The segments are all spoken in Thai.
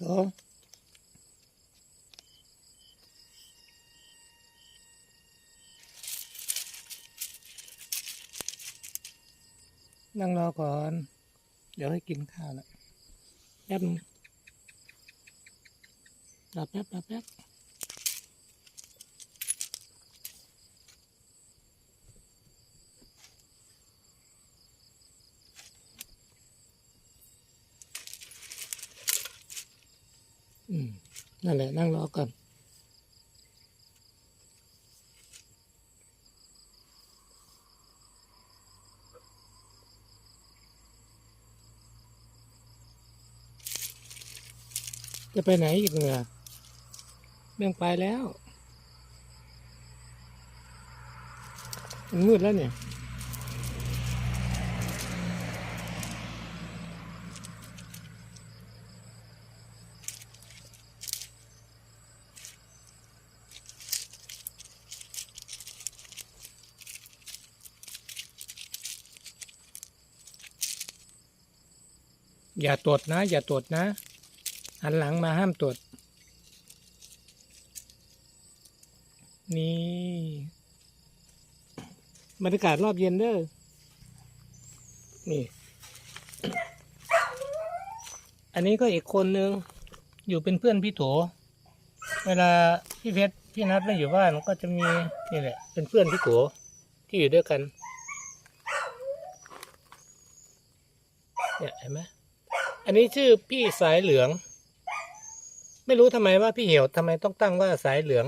โตนั่งรอก่อน เดี๋ยวให้กินข้าวนะแป๊บนึงรอแป๊บรอแป๊บ นั่นแหละ นั่งรอก่อนจะไปไหนอีกเนี่ยเรื่องไปแล้ว มืดแล้วเนี่ย อย่าตดนะ อย่าตดนะหันหลังมาห้ามตดนี่บรรยากาศรอบเย็นเด้อนี่ อันนี้ก็อีกคนนึง อยู่เป็นเพื่อนพี่โถ เวลาพี่เพชรพี่นัดไม่อยู่บ้านก็จะมีนี่แหละ เป็นเพื่อนพี่โถที่อยู่ด้วยกัน เนี่ยเห็นไหม อันนี้ชื่อพี่สายเหลือง ไม่รู้ทำไมว่าพี่เหี่ยวทำไมต้องตั้งว่าสายเหลือง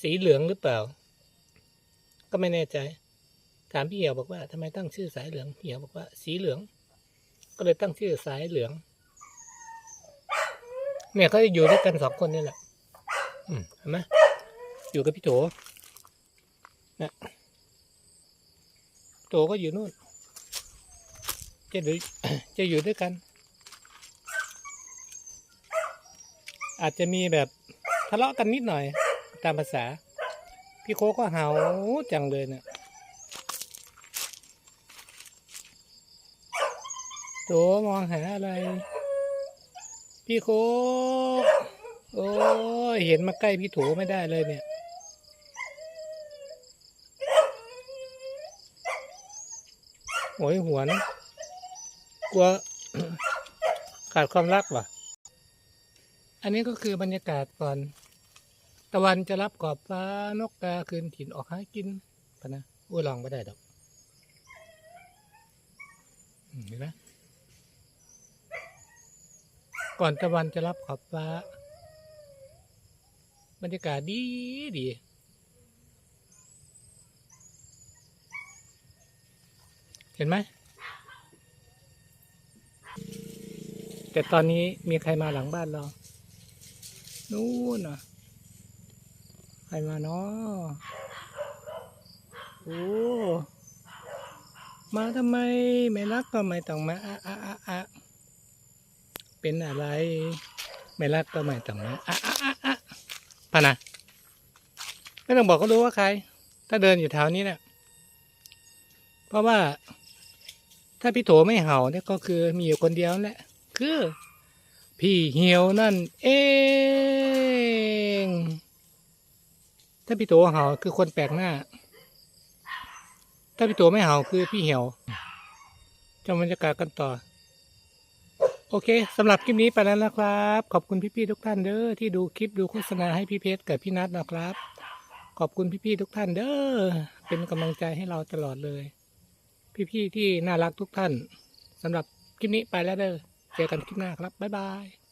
สีเหลืองหรือเปล่า ก็ไม่แน่ใจ ถามพี่เหี่ยวบอกว่าทำไมตั้งชื่อสายเหลืองพี่เหี่ยวบอกว่า สีเหลือง ก็เลยตั้งชื่อสายเหลือง เนี่ยเขาจะอยู่ด้วยกันสองคนนี่แหละอืมเห็นไหมอยู่กับพี่โถนะโถก็อยู่นู่น จะจะอยู่ด้วยกัน อาจจะมีแบบทะเลาะกันนิดหน่อย ตามภาษา พี่โคก็เห่าจังเลยเนี่ยโถมองหาอะไร พี่โคโอ้เห็นมาใกล้พี่โถไม่ได้เลยเนี่ยโอ้ยหวน กลัวขาดความรักว่ะ อันนี้ก็คือบรรยากาศก่อน ตะวันจะรับขอบฟ้านกกาคืนถิ่นออกหากินปะนะอุ้ยลองไม่ได้ดอกเห็นไหมก่อนตะวันจะรับขอบฟ้า บรรยากาศดีดีเห็นไหม แต่ตอนนี้มีใครมาหลังบ้านเรา นู่นน่ะ ใครมาเนาะโอ้ มาทำไมไม่รักก็ไม่ต้องมาอะอะอะอะเป็นอะไร ไม่รักก็ไม่ต้องมาอะอะอะอะพะนะไม่ต้องบอกก็รู้ว่าใคร ถ้าเดินอยู่แถวนี้เนี่ย เพราะว่าถ้าพี่โถไม่เห่าเนี่ยก็คือมีอยู่คนเดียวแหละ คือ พี่เหี่ยวนั่นเองถ้าพี่โตเห่าคือคนแปลกหน้า ถ้าพี่โตไม่เห่าคือพี่เหี่ยวจำบรรยากาศกันต่อ โอเคสำหรับคลิปนี้ไปแล้วนะครับ ขอบคุณพี่ๆทุกท่านเด้อที่ดูคลิปดูโฆษณาให้พี่เพชรกับพี่นัทนะครับ ขอบคุณพี่ๆทุกท่านเด้อเป็นกำลังใจให้เราตลอดเลย พี่ๆที่น่ารักทุกท่านสำหรับคลิปนี้ไปแล้วเด้อ เจอกันคลิปหน้าครับ บ๊ายบาย